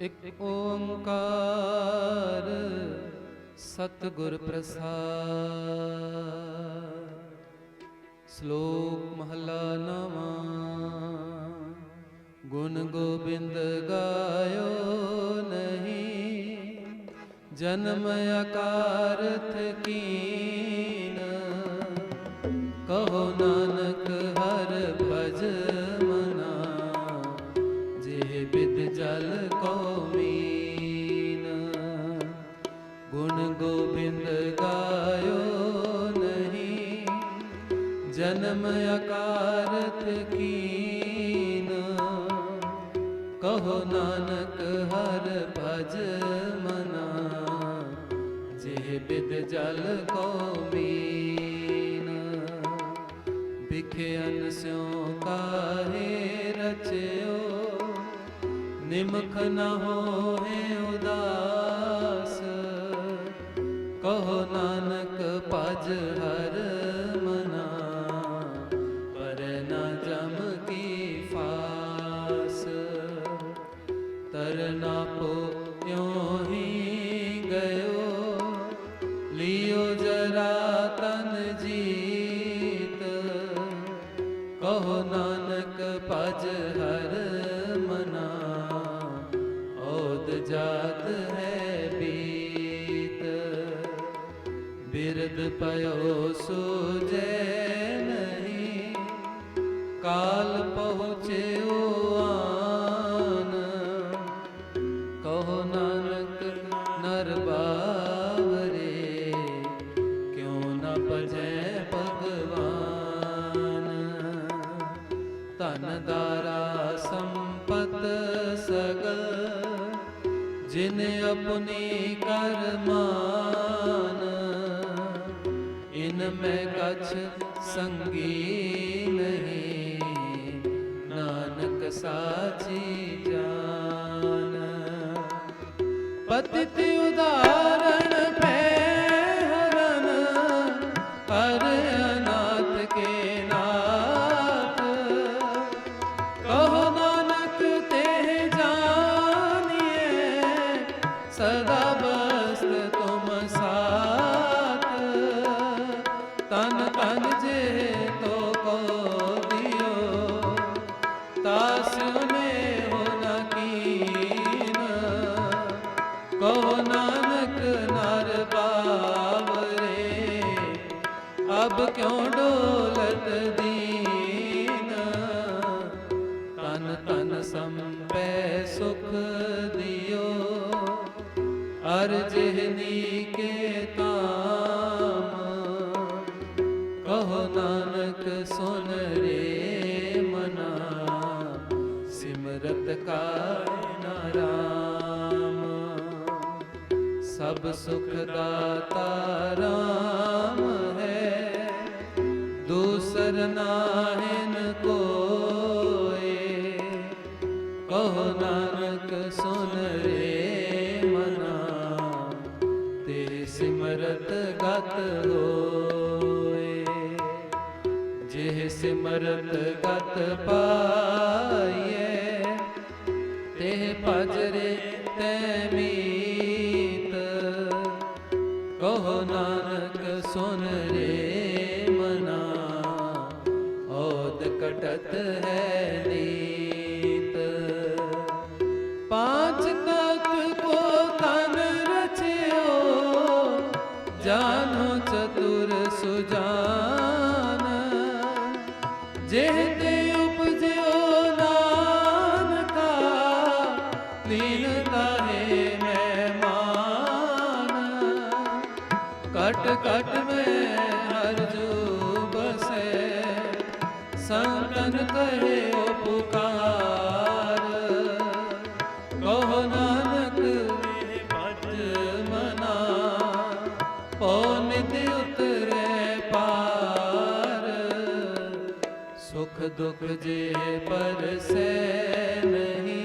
ਇੱਕ ਓੰਕਾਰ ਸਤਿਗੁਰ ਪ੍ਰਸਾਦ। ਸ਼ਲੋਕ ਮਹਲਾ ਨਵਾਂ। ਗੁਣ ਗੋਬਿੰਦ ਗਾਇਓ ਨਹੀਂ। ਜਨਮ ਅਕਾਰਥ ਕੀ ਗੋਬਿੰਦ ਗਾਇਓ ਨਹੀਂ ਜਨਮ ਅਕਾਰਤ ਕੀਨ ਕਹੋ ਨਾਨਕ ਹਰ ਭਜ ਮਨਾ ਜੇ ਬਿਦ ਜਲ ਕੋ ਮੀਨ ਵਿਖਿਆਨ ਸਿਉ ਕਾਹੇ ਰਚਿਓ ਨਿਮਖ ਨ ਹੋਏ ਉਦਾਸ ਕਹੋ ਨਾਨਕ ਭਜ ਹਰ ਮਨਾ, ਪਰ ਨ ਜਮ ਕੀ ਫਾਸ। ਤਰਨਾ ਪੋ ਇਉ ਹੀ ਗਇਓ, ਲਿਓ ਜਰਾ ਤਨ ਜੀਤ। ਕਹੋ ਨਾਨਕ ਭਜ ਹਰ ਮਨਾ, ਓਦ ਜਾਤ ਪਇਓ ਸੁਜੈ ਨਹੀਂ। ਕਾਲ ਪਹੁੰਚਿਓ ਆਨ। ਕਹੋ ਨਾਨਕ, ਨਰ ਬਾਵਰੇ, ਕਿਉ ਨ ਭਜੈ ਭਗਵਾਨ। ਧਨ ਦਾਰਾ ਸੰਪਤ ਸਗਲ, ਜਿਨ ਆਪਣੀ ਕਰਮਾਨ। ਇਨ ਮੈਂ ਕਛ ਸੰਗੀ ਨਹੀਂ। ਨਾਨਕ ਸਾਚੀ ਜਾਨ। ਪਤਿਤ ਉਦਾਹਰਣ ਸੁਖ ਦਾਤਾ ਰਾਮ ਹੈ ਦੂਸਰ ਨਾਹਿਨ ਕੋਏ ਕਹੋ ਨਾਨਕ ਸੁਨ ਰੇ ਮਨਾ ਤੇ ਸਿਮਰਤ ਗਤ ਹੋਏ ਜਿਹ ਸਿਮਰਤ ਗਤ ਪਾਈਏ ਚਤੁਰ ਸੁਜਾਨ। ਦੁਖ ਜੇ ਪਰਸੈ ਨਹੀਂ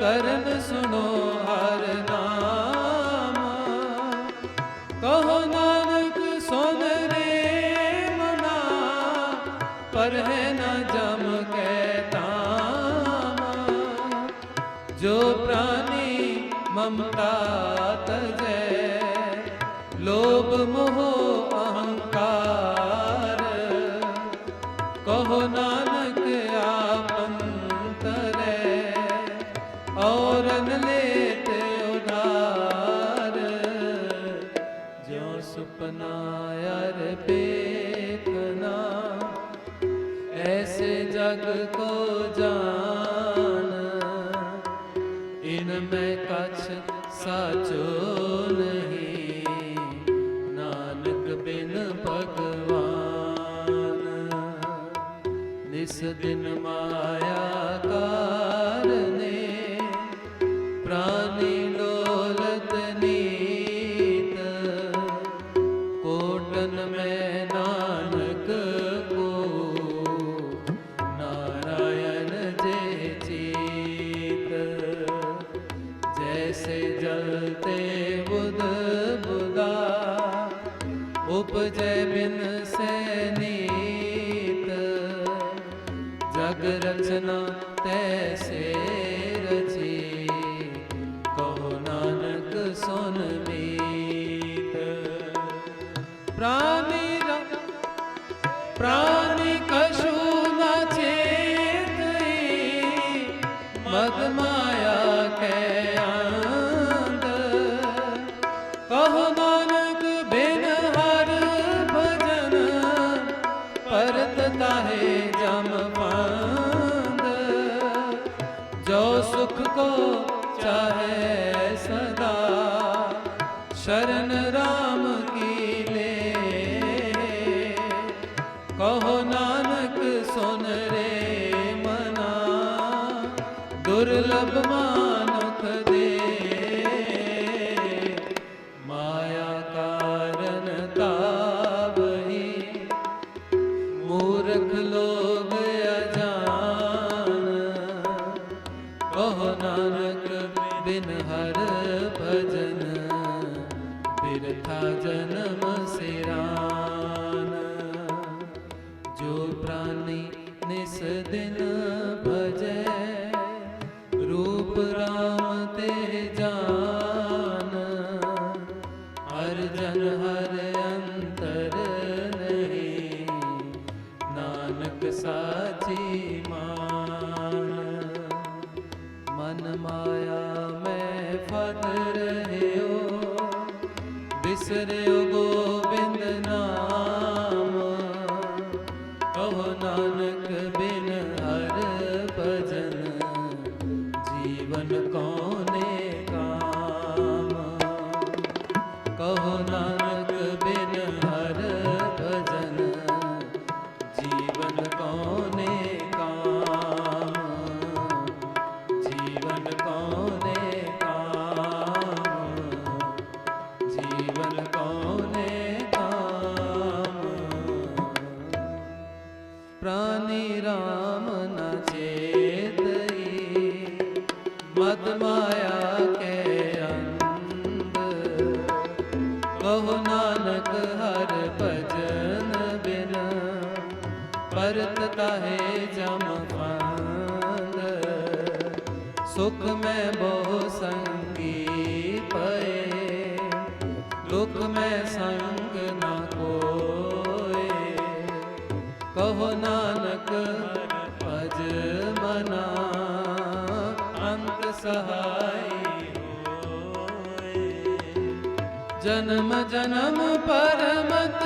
ਕਰਨ ਸੁਣੋ। ਐਸੇ ਜਗ ਕੋ ਜਾਨ, ਇਨ ਮੈਂ ਕਛ ਸਾਚੋ ਨਹੀਂ, ਨਾਨਕ ਬਿਨ ਭਗਵਾਨ, ਨਿਸ ਦਿਨ ਮਾਇਆ ਉਪਜੈ ਬਿਨ ਸੈਨੀਤ ਜਗ ਰਚਨਾ ਤੈਸੇ ਰਚੀ ਕਹੋ ਨਾਨਕ ਸੁਨ ਮੀਤ। ਪ੍ਰਾਨ शरण पुरा ਕੌਨੇ? ਕਾ ਕਹੋ ਨਾਨਕ ਅਜ ਮਨਾ ਅੰਤ ਸਹਾਈ ਹੋਏ। ਜਨਮ ਜਨਮ ਪਰਮਤ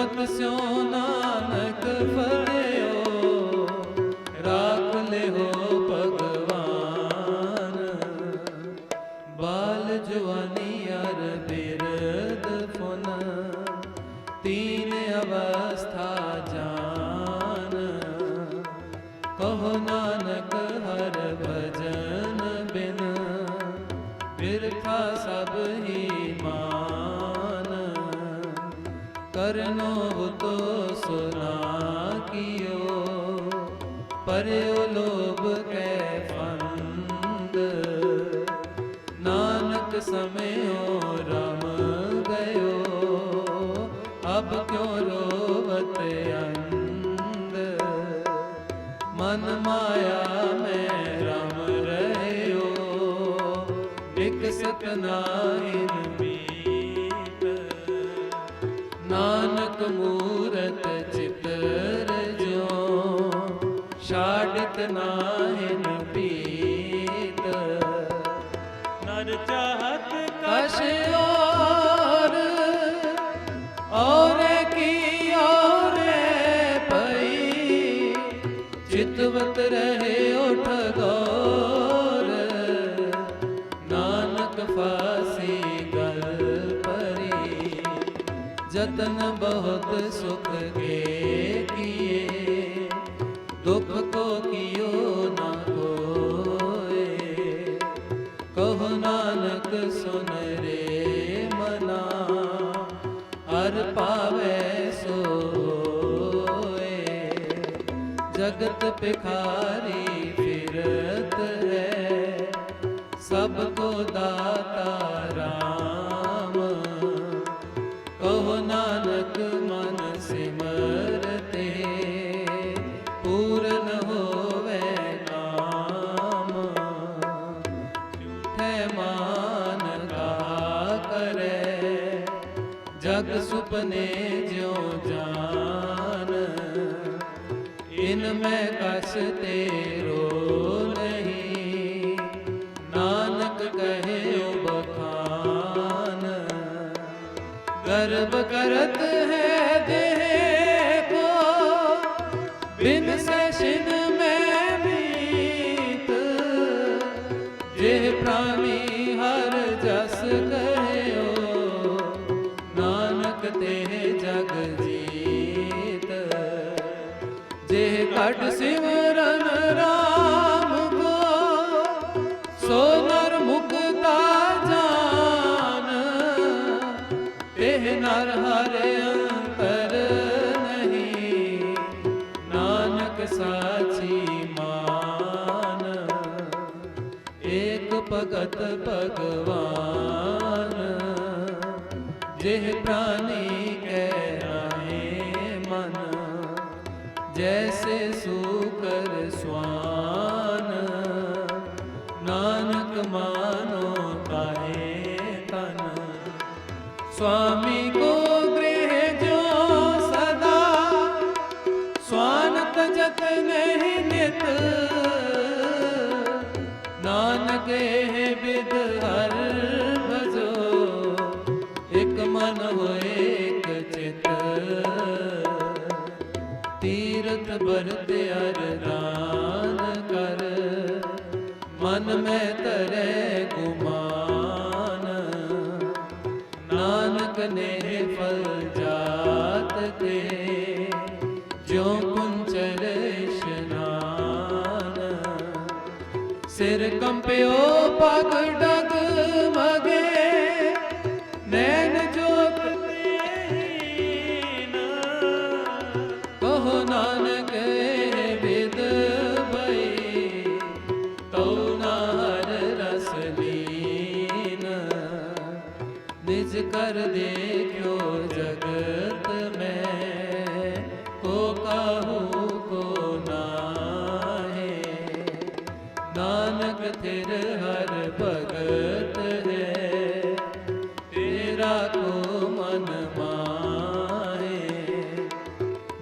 ਗੁਰਮਤਿ ਸਿਓ ਨਾਨਕ ਫਲ ਨਾਨਕ ਸਮਿਓ, ਰਮ ਗਇਓ। ਅਬ ਕਿਉ ਰੋਵਤ ਅੰਧ? ਮਨ ਮਾਇਆ ਮੈਂ ਰਮ ਰਹਿਓ ਵਿਕਸਤ ਨਾਇਨ ਮੀਤ। ਨਾਨਕ ਮੂਰਤ ਚਿਤਰ ਜੋ ਛਾੜਤ ਨਾਹਿਨ ਚਿਤਵਤ ਰਹੇ ਉਠ ਗੋਰ ਨਾਨਕ ਫਾਸੀ ਗਲ ਪਰੀ ਜਤਨ ਬਹੁਤ ਸੁਖ ਕੇ ਪਾਵੇ ਸੋਏ। ਜਗਤ ਭਿਖਾਰੀ ਫਿਰਤ ਹੈ। ਸਭ ਕੋ ਦਾਤਾ ਘਟ ਸਿਮਰਨ ਰਾਮ ਕੋ ਸੋ ਨਰ ਮੁਕਤਾ ਜਾਨ। ਇਹ ਨਰ ਹਰੇ ਅੰਤਰ ਨਹੀਂ, ਨਾਨਕ ਸਾਚੀ ਮਾਨ। ਏਕ ਭਗਤ ਭਗਵਾਨ, ਜਿਹ ਪ੍ਰਾਨੀ स्वामी को गृह जो सदा स्वान तजत नहीं नित नानक है विद हर भजो एक मन हो एक चित तीरथ बरत अरदान कर मन में ਸਿਰ ਕੰਪਿਓ ਪਗ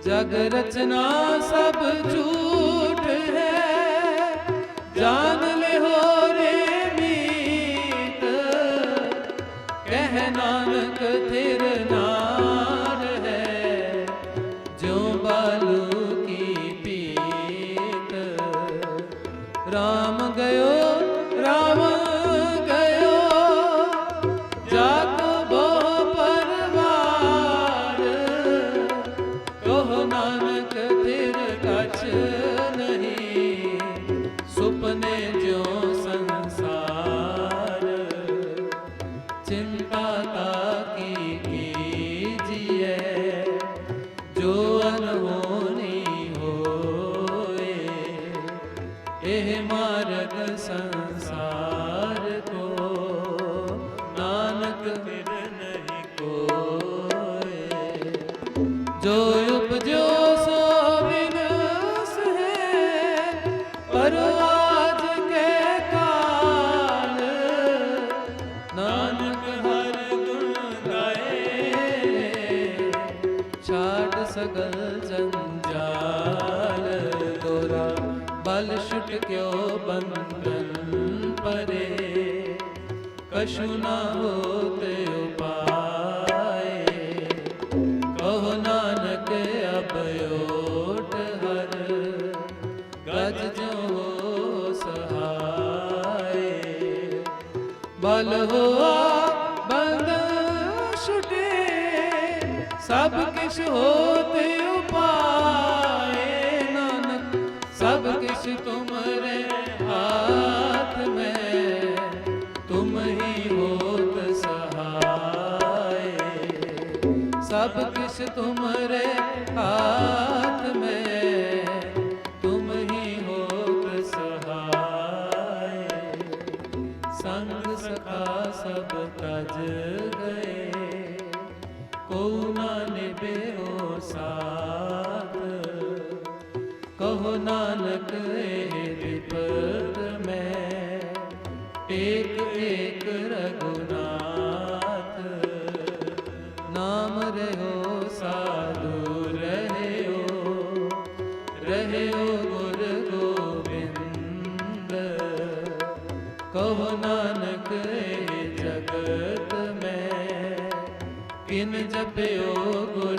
ਜਗ ਰਚਨਾ ਸਭ ਝੂਠ ਹੈ। ਜਾਨ ਹੋ ਰੇ ਮੀਤ। ਕਹਿ ਨਾਨਕ ਥਿਰ ਕਛੁ ਨਾ ਹੋਤ ਉਪਾਏ। ਕਹੋ ਨਾਨਕ ਅਬਯੋਟ ਹਰ। ਗਜ ਜੋ ਸਹਾਏ। ਬਲ ਹੋਆ ਬੰਦ ਛੁਟੇ। ਸਭ ਕਿਛ ਹੋਤ ਉਪਾਏ ਨਾਨਕ। ਸਭ ਕਿਛ ਤੁਮਰੇ ਸਭ ਕਿਛ ਤੁਮਰੇ ਹਾਥ ਮੈਂ, ਤੁਮ ਹੀ ਹੋਤ ਸਹਾਏ ਸੰਗ ਸਖਾ ਸਭ ਤਜ ਗਏ ਕੋ ਨਾ ਨਿਭਿਓ ਸਾਥ। ਕਹੋ ਨਾਨਕ, ਇਹ ਵਿਪਤ ਮੈਂ, ਏਕ ਜਪਿਓ ਗੁਰ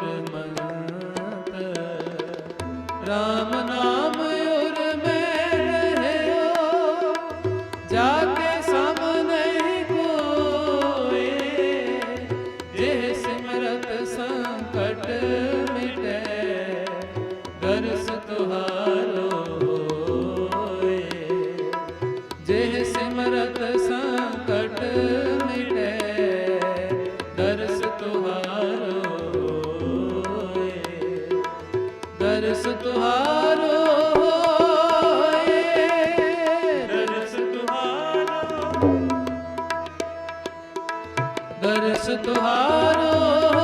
RAM ਨਾਮ तुहारो